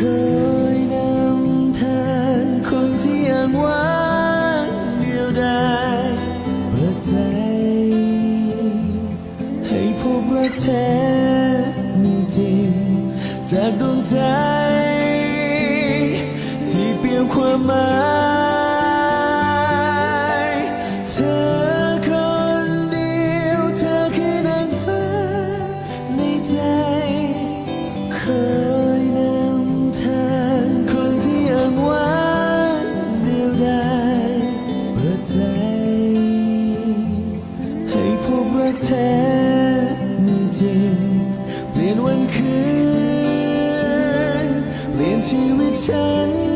เคยนำทางคนที่ยังว่างเดียวดายเปิดใจ ให้พบรักแท้มีจริง จากดวงใจ ที่เปลี่ยนความหมาย ให้พบรักแท้มีจริง เปลี่ยนวันคืน เปลี่ยนชีวิตฉัน